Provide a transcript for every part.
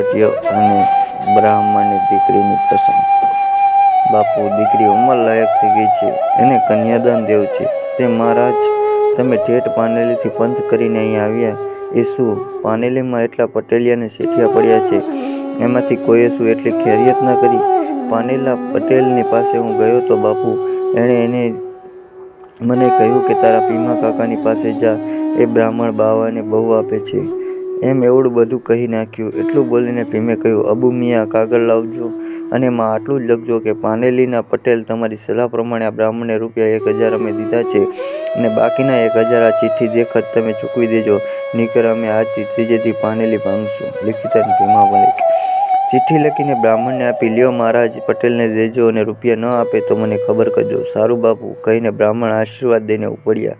ભટ્યો અને બ્રાહ્મણની દીકરીની પસંદ. બાપુ દીકરી ઉંમર લાયક થઈ ગઈ છે. એને કન્યાદાન દેવું છે. તે મહારાજ, તમે ઠેઠ પાનેલીથી પંથ કરીને અહીં આવ્યા. એ શું પાનેલીમાં એટલા પટેલિયાને શેઠિયા પડ્યા છે. એમાંથી કોઈએ શું એટલી ખેરિયત ન કરી. પાનેલા પટેલની પાસે હું ગયો તો બાપુ, એણે એને મને કહ્યું કે તારા પીમા કાકાની પાસે જા. એ બ્રાહ્મણ બાવાને બહુ આપે છે. એમ એવડું બધું કહી નાખ્યું. એટલું બોલીને ભીમે કહ્યું, અબુ મિયા, કાગળ લાવજો અને એમાં આટલું જ લખજો કે પાનેલીના પટેલ તમારી સલાહ પ્રમાણે આ બ્રાહ્મણને રૂપિયા એક હજાર અમે દીધા છે અને બાકીના એક હજાર આ ચિઠ્ઠી દેખત તમે ચૂકવી દેજો, નીકર અમે આજથી ત્રીજેથી પાનેલી ભાંગશું. લિખિતન ભીમા મલિક, ચિઠ્ઠી લખીને બ્રાહ્મણને આપી લ્યો મહારાજ, પટેલને દેજો અને રૂપિયા ન આપે તો મને ખબર કરજો. સારું બાપુ, કહીને બ્રાહ્મણ આશીર્વાદ દઈને ઉપડ્યા.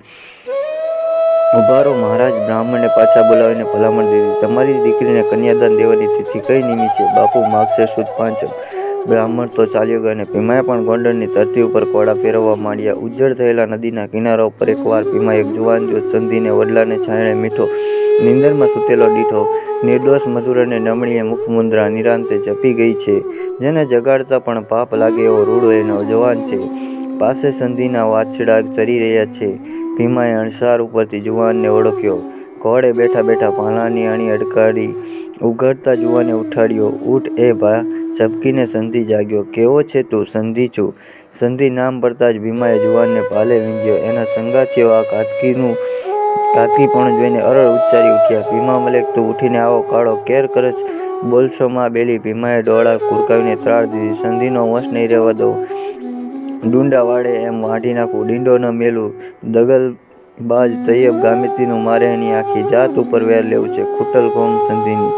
ઉભારો મહારાજ બ્રાહ્મણને પાછા બોલાવીને ભલામણ દીધી. તમારી દીકરીને કન્યાદાન દેવાની તિથિ કઈ નિમી છે બાપુ માગશે સુદ પાંચમ. બ્રાહ્મણ તો ચાલ્યો ગયો અને ભીમાએ પણ ગોંડલની ધરતી ઉપર કોડા ફેરવવા માંડ્યા. ઉજ્જડ થયેલા નદીના કિનારા ઉપર એકવાર ભીમા એક જુવાન જોત સંધીને વડલાને છાંયણે મીઠો નિંદરમાં સૂતેલો દીઠો, નિર્દોષ મધુર અને નમણીએ મુખમુદ્રા નિરાંતે જપી ગઈ છે. જેને જગાડતા પણ પાપ લાગે એવો રૂડો એનો જવાન છે. પાસે સંધિના વાછડા ચરી રહ્યા છે. ભીમાએ અણસાર ઉપરથી જુવાનને ઓળખ્યો. ઘોડે બેઠા બેઠા ભાલાની અણી અડકાડી ઉઘડતા જુવાને ઉઠાડ્યો. ઊઠ એ ભા. ઝબકીને સંધિ જાગ્યો. કેવો છે તું? સંધિ છું. સંધિ નામ પડતા જ ભીમાએ જુવાનને ભાલે વીંગ્યો. એના સંગાથીઓ આ કાતકીનું કાતકીપણું જોઈને અરળ ઉચ્ચારી ઉઠ્યા. ભીમા મલેક, તું ઉઠીને આવો. કાળો કેર કરશ બોલશો માં બેલી. ભીમાએ ડોળા કુરકાવીને ત્રાળ દીધી. સંધિનો વંશ નહીં રહેવા દઉં. ડુંડા વાળે એમ વાઢી નાખું, ડીંડો ન મેલું. દગલ બાજ તૈયબ ગામિતીનું મારે એની આખી જાત ઉપર વેર લેવું છે. ખૂટલ કોમ સંધિની.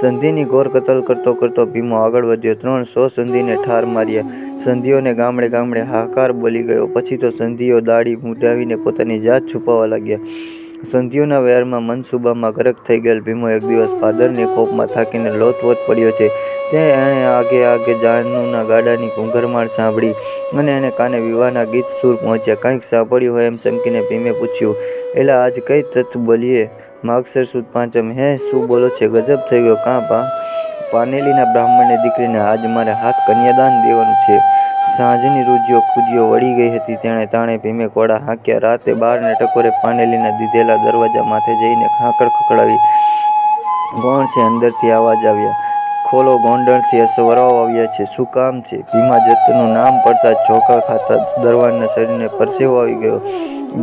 સંધિની ઘોર કતલ કરતો કરતો ભીમો આગળ વધ્યો. ત્રણ સો સંધિને ઠાર માર્યા. સંધિઓને ગામડે ગામડે હાકાર બોલી ગયો. પછી તો સંધિઓ દાઢી મૂટાવીને પોતાની જાત છુપાવવા લાગ્યા. સંધિઓના વેરમાં મનસુબામાં ગરક થઈ ગયેલ ભીમો એક દિવસ ભાદરની કોપમાં થાકીને લોતવોત પડ્યો છે. ત્યાં એણે આગે આગે જાનુના ગાડાની ઘૂંઘરમાળ સાંભળી અને એને કાને વિવાહના ગીત સૂર પહોંચ્યા. કંઈક સાંભળ્યું હોય એમ ચમકીને ભીમે પૂછ્યું, એલા, આજ કઈ તત્વ બોલીએ? માગસર સુદ પાંચમ, હે? શું બોલો છે? ગજબ થઈ ગયો. કાં પા પાનેલીના બ્રાહ્મણની દીકરીને આજ મારે હાથ કન્યાદાન દેવાનું છે. સાંજની રૂજીઓ ખુજીઓ વળી ગઈ હતી. તેણે તાણે ભીમે કોડા હાંક્યા. રાતે બારને ટકોરે પાનેલીના દીધેલા દરવાજા માથે જઈને ખાંકડ ખકડાવી કોણ છે? અંદરથી અવાજ આવ્યા. ખોલો ગોંડલથી અસવરાઓ આવ્યા છે. શું કામ છે? ભીમા જતનું નામ પડતા ચોખા ખાતા દરવાનના શરીરને પરસેવો આવી ગયો.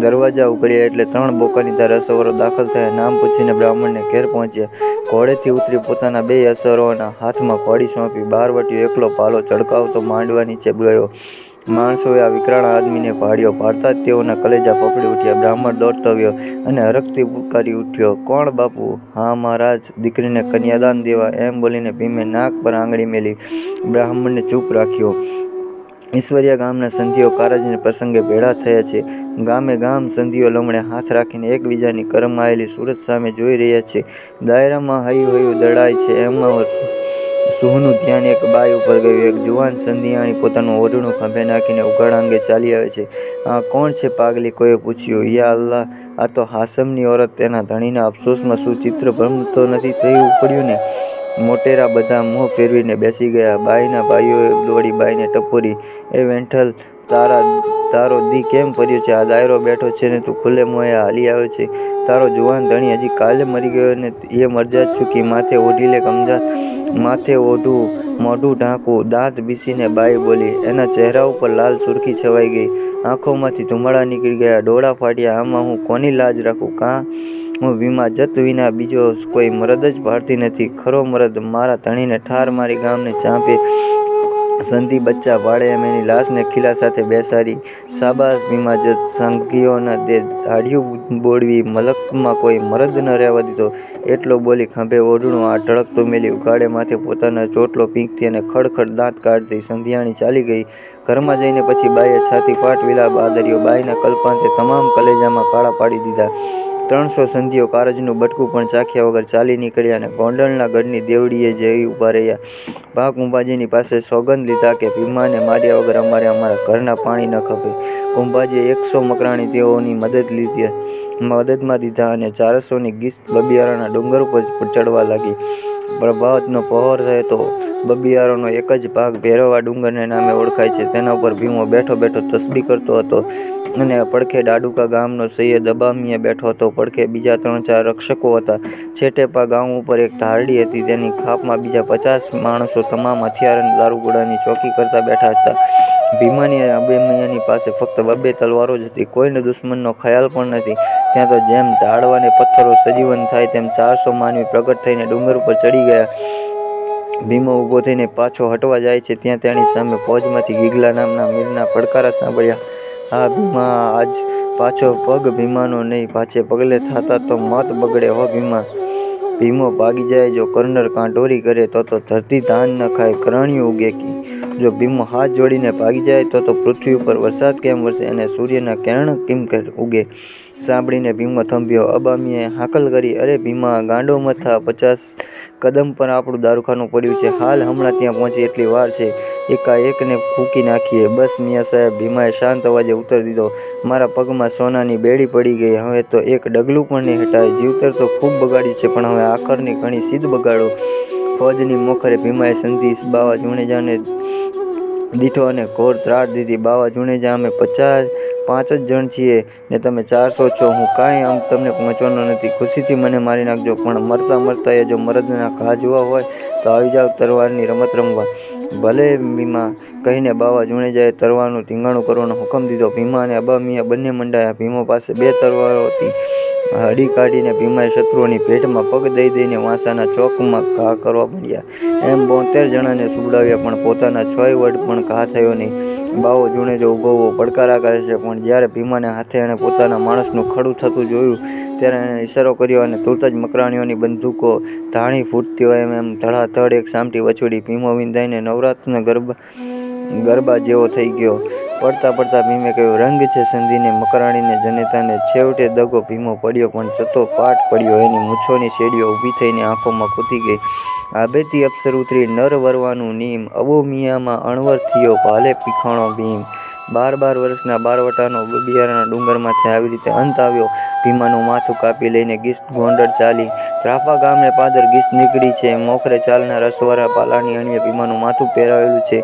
દરવાજા ઉઘડ્યા એટલે ત્રણ બોકાની તાર અસવરો દાખલ થયા. નામ પૂછીને બ્રાહ્મણને ઘેર પહોંચ્યા. ઘોડેથી ઉતરી પોતાના બે અસરોના હાથમાં ઘોડી સોંપી. બાર વટ્યો એકલો પાલો ચડકાવતો માંડવા નીચે ગયો. માણસોએ આ વિકરાળ આદમીને પાડ્યો પાડતા જ તેઓના કલેજા ફફડી ઉઠ્યા, બ્રાહ્મણ દોડતવ્યો અને હરખથી પુકારી ઉઠ્યો, કોણ બાપુ? હા મહારાજ, દીકરીને કન્યાદાન દેવા. એમ બોલીને ભીમે નાક પર આંગળી મેલી. બ્રાહ્મણને ચૂપ રાખ્યો. ઈશ્વરિયા ગામના સંધિઓ કારજને પ્રસંગે ભેળા થયા છે. ગામે ગામ સંધિઓ લમણે હાથ રાખીને એકબીજાની કરમ આવેલી સુરત સામે જોઈ રહ્યા છે. દાયરામાં હૈયું હૈયું દડાય છે, એમાં સુહનું ધ્યાન એક બાઈ ઉપર ગયું. એક જુવાન સંધિયાણી પોતાનું ઓઢણું ખંભે નાખીને ઉઘાડાંગે ચાલી આવે છે. આ કોણ છે પાગલી? કોઈએ પૂછ્યું. યા અલ્લાહ, આ તો હાસમની ઓરત. તેના ધણીના અફસોસમાં શું ચિત્ર ભ્રમતો નથી થયું પડ્યું ને? મોટેરા બધા મોં ફેરવીને બેસી ગયા. બાઈના ભાઈઓએ દોડી બાઈને ટપોરી. એ વેંઠલ તારા, તારો દી કેમ ફર્યો છે? આ દાયરો બેઠો છે ને તું ખુલ્લે મોએ હાલી આવ્યો છે. તારો જુવાન ધણી હજી કાલે મરી ગયો ને એ મરજાત ચૂકી. માથે ઓઢી લે કમજાત, માથે ઓઢું, મોઢું ઢાંકું, દાંત બીસીને બાઈ બોલી. એના ચહેરા ઉપર લાલ સુરખી છવાઈ ગઈ. આંખોમાંથી ધુમાડા નીકળી ગયા. ડોળા ફાટ્યા. આમાં હું કોની લાજ રાખું? કાં હું વીમા જત વિના બીજો કોઈ મરદ જ પાડતી નથી? ખરો મરદ, મારા ધણીને ઠાર મારી ગામને ચાંપે સંધિ બચ્ચા ભાડે એમ એની લાશને ખીલા સાથે બેસાડી સાબાસ જ સંઘીઓના તે હાડિયું બોળવી, મલકમાં કોઈ મરદ ન રહેવા દીધો. એટલો બોલી ખંભે ઓઢણું આ ઢળકતું મેલી ઉગાડે માથે પોતાના ચોટલો પીંકતી અને ખડખડ દાંત કાઢતી સંધિયાણી ચાલી ગઈ. ઘરમાં જઈને પછી બાઈએ છાતી ફાટ વિલાપ આદર્યો. બાઈના કલ્પાંતે તમામ કલેજામાં કાળા પાડી દીધા. ત્રણસો સંધિઓ કારજનું બટકું પણ ચાખ્યા વગર ચાલી નીકળ્યા અને ગોંડલના ગઢની દેવડીએ જઈ ઊભા રહ્યા, ભાગ કુંભાજીની પાસે સોગંદ લીધા કે ભીમાને માર્યા વગર અમારે અમારા ઘરના પાણી ન ખપે. કુંભાજીએ એકસો મકરાણી તેઓની મદદ લીધી, મદદમાં દીધા અને ચારસોની ગીસ બબિયારાના ડુંગર ઉપર ચડવા લાગી. પ્રભાતનો પહોર થયો તો બબિયારોનો એક જ ભાગ ભેરવા ડુંગરને નામે ઓળખાય છે. તેના ઉપર ભીમો બેઠો બેઠો તસબી કરતો હતો. અને પડખે ડાડુકા ગામનો સૈયદ અબામીએ બેઠો હતો. પડખે બીજા ત્રણ ચાર રક્ષકો હતા. છેટેપા ગામ ઉપર એક ધારડી હતી. તેની ખાપમાં બીજા પચાસ માણસો તમામ હથિયાર અને દારૂગોળાની ચોકી કરતા બેઠા હતા. ભીમાની અને અબેમિયાની પાસે ફક્ત બબ્બે તલવારો જ હતી. કોઈને દુશ્મનનો ખ્યાલ પણ નથી. ત્યાં તો જેમ ઝાડવાને પથ્થરો સજીવન થાય, તેમ ચારસો માનવી પ્રગટ થઈને ડુંગર ઉપર ચડી ગયા. ભીમો ઊભો થઈને પાછો હટવા જાય છે. ત્યાં તેની સામે ફોજમાંથી ગીગલા નામના મીરના પડકારા સાંભળ્યા. હા ભીમા આજ પાછો પગ ભીમાનો નહીં, પાછે પગલે થતા તો મત બગડે, હો ભીમા. ભીમો ભાગી જાય, જો કર્નર કાંટોરી કરે, તો તો ધરતી ધાન ન ખાય, કરણિયું ઉગે કી. જો ભીમો હાથ જોડીને ભાગી જાય, તો તો પૃથ્વી ઉપર વરસાદ કેમ વરસે, અને સૂર્યના કિરણ કેમ ઉગે? સાંભળીને ભીમો થંભ્યો. અબામીએ હાકલ કરી. અરે ભીમા, ગાંડો મથા પચાસ કદમ પર આપણું દારૂખાનું પડ્યું છે. હાલ હમણાં ત્યાં પહોંચી એટલી વાર છે. એકાએકને ફૂંકી નાખીએ. બસ, મિયા સાહેબ, ભીમાએ શાંત અવાજે ઉત્તર દીધો. મારા પગમાં સોનાની બેડી પડી ગઈ. હવે તો એક ડગલું પણ નહીં હટાય. જીવતર તો ખૂબ બગાડ્યું છે, પણ હવે આખરની ઘણી સીધ બગાડો. ફોજની મોખરે ભીમાએ સંધિ બાવા જુણેજાને દીઠો અને ઘોર ત્રાટ દીધી. બાવા જુણેજા અમે પચાસ, પાંચ જ જણ છીએ ને તમે ચારસો છો, હું કાંઈ આમ તમને પહોંચવાનો નથી. ખુશીથી મને મારી નાખજો, પણ મરતા મરતા એ જો મરદના ઘા જોવા હોય, તો આવી જાવ તરવારની રમત રમવા. ભલે ભીમા કહીને બાવા જુણેજાએ તરવાનું ટીંગાણું કરવાનો હુકમ દીધો. ભીમા અને અબા મિયા બંને મંડાયા. ભીમો પાસે બે તરવારો હતી. હડી કાઢીને ભીમાએ શત્રુઓની ભેટમાં પગ દઈ દઈને વાંસાના ચોકમાં ઘા કરવા મળ્યા એમ બોતેર જણાને સુવડાવ્યા પણ પોતાના છોય વડ પણ ઘા થયો નહીં. બાવો જુણેજો ઊભો ઊભો પડકારા કરે છે, પણ જ્યારે ભીમાને હાથે એણે પોતાના માણસનું ખડું થતું જોયું, ત્યારે એણે ઈશારો કર્યો અને તુરત જ મકરાણીઓની બંદૂકો ધાણી ફૂટતી હોય એમ એમ ધડાધડ એક સામટી વછોડી ભીમો વિંધાઈને નવરાત્રના ગરબા ગરબા જેવો થઈ ગયો. પડતા પડતા ભીમે કહ્યું, રંગ છે સંધિને, મકરાણીને, જનેતાને. છેવટે દગો ભીમો પડ્યો, પણ જતો પાટ પડ્યો. એની મૂછોની શેડીઓ ઊભી થઈને આંખોમાં કૂતી ગઈ. આબેતી અપ્સર ઉતરી, નર વરવાનું નીમ. અબો મિયામાં અણવર થયો, ભાલે પીખાણો ભીમ. બાર બાર વર્ષના બારવટાનો બબિયારાના ડુંગરમાંથી આવી રીતે અંત આવ્યો. ભીમાનું માથું કાપી લઈને ગીસ્ટ ગોંડળ ચાલી. ત્રાફા ગામને પાદર ગીસ્ટ નીકળી છે. મોખરે ચાલના રસવારા પાલાની અણીએ ભીમાનું માથું પહેરાવેલું છે.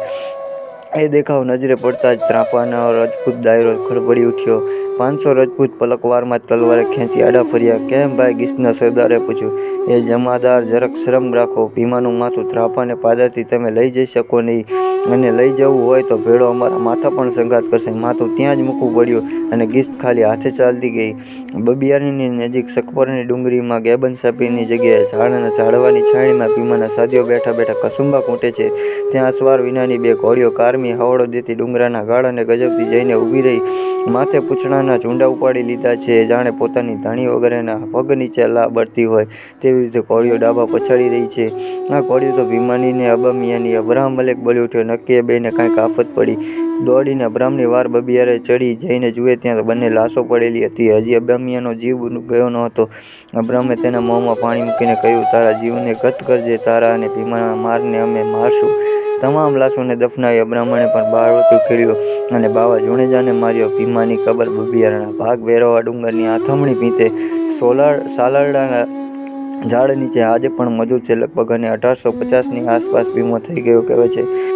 એ દેખાવ નજરે પડતા જ ત્રાપાના રજપૂત દાયરો ખડબડી ઉઠ્યો. પાંચસો રજપૂત પલકવારમાં તલવારે ખેંચી આડા ફર્યા. કેમ ભાઈ? ગીસના સરદારે પૂછ્યું. એ જમાદાર, જરાક શરમ રાખો. ભીમાનું માથું ત્રાપાને પાદરથી તમે લઈ જઈ શકો નહીં. અને લઈ જવું હોય તો ભેળો અમારા માથા પણ સંઘાત કરશે. માથું ત્યાં જ મૂકવું પડ્યું અને ગીસ્ત ખાલી હાથે ચાલતી ગઈ. બબિયારીની નજીક સકપરની ડુંગરીમાં ગેબન સાપીની જગ્યાએ ઝાડના ઝાડવાની છાણીમાં ભીમાના સાદીઓ બેઠા બેઠા કસુંબા કૂંટે છે. ત્યાં સવાર વિનાની બે ઘોડીઓ કારમી હવાડો દેતી ડુંગરાના ગાળ અને ગજબથી જઈને ઊભી રહી. માથે પૂંછડાના ઝુંડા ઉપાડી લીધા છે. જાણે પોતાની ધાણી વગેરેના પગ નીચે લાબડતી હોય તેવી રીતે કોળીઓ ડાબા પછાડી રહી છે. આ કોળીઓ તો ભીમાનીને અબમિયાની અબ્રાહમ મલેક બોલી ઉઠ્યો, નક્કી બેને કાંઈક આફત પડી. દોડીને અબ્રાહમની વાર બબિયારે ચડી જઈને જુએ ત્યાં બંને લાશો પડેલી હતી. હજી અબ્રામિયાનો જીવ ગયો ન હતો અબ્રાહમે તેના મોંમાં પાણી મૂકીને કહ્યું, તારા જીવને ગત કરજે, તારા અને ભીમાના મારને અમે મારશું. તમામ લાશોને દફનાવ્યા બ્રાહ્મણે પણ બાળવતું ખેડ્યો અને બાવા જુણેજાને માર્યો. ભીમાની કબર બબિયારણા ભાગ વેરવા ડુંગરની આથમણી પીતે સોલાર સાલારડાના ઝાડ નીચે આજે પણ મજૂર છે. લગભગ અને અઢારસો પચાસની આસપાસ ભીમો થઈ ગયો, કહેવાય છે.